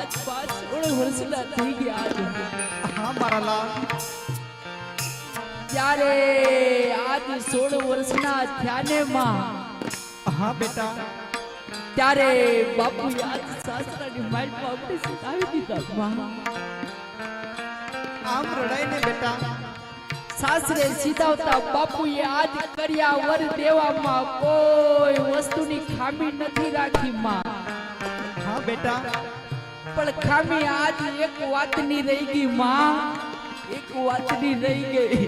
આજ પાંચ સોળ વર્ષના થઈ ગયા હા મારા લાલ. ત્યારે આજ સોળ વર્ષના થયાને માં હા બેટા. ત્યારે બાપુ આજ સાસરાની માઇન્ડમાં આપણે સતાવી દીધા માં. આમ રડાઈને બેટા. સાસરે સીધાવતા બાપુએ આજ કર્યા વર દેવામાં કોઈ વસ્તુની ખામી નથી રાખી માં. હા બેટા. પણ ખામી આજ એક વાતની રહી ગઈ માં. એક વાતની રહી ગઈ.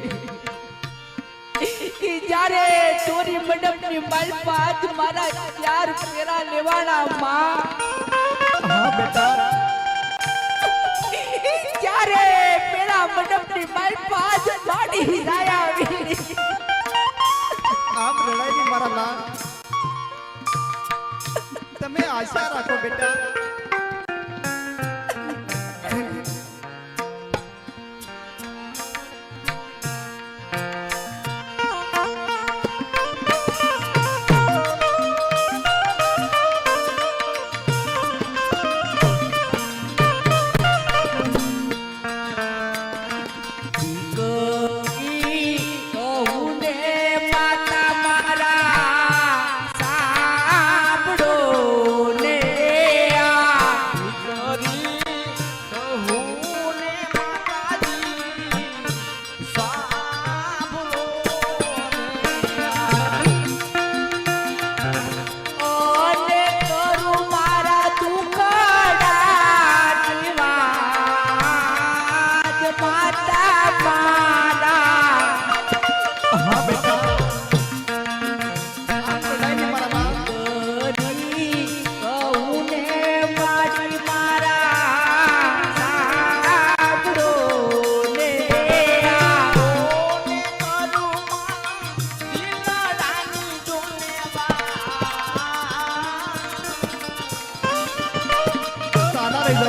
કે જ્યારે ચોરી મંડપની માલપા આજ મારા ચાર ફેરા લેવાના માં. હા બેટા. જ્યારે પેલા મંડપની માલપા આજ માડી જાય આવી. આમ રડાઈ ને મારા લાલ તમે આશા રાખો બેટા.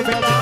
the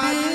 दी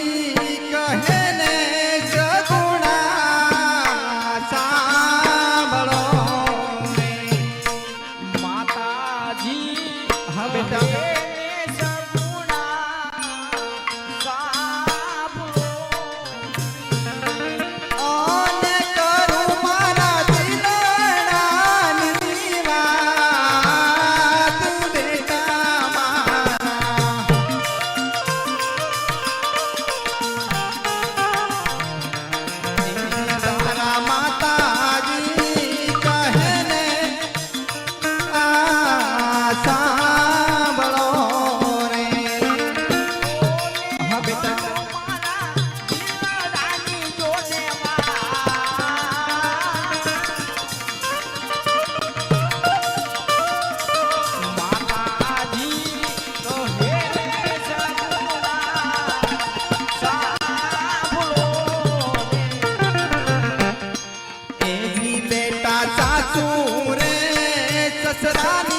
સસરાની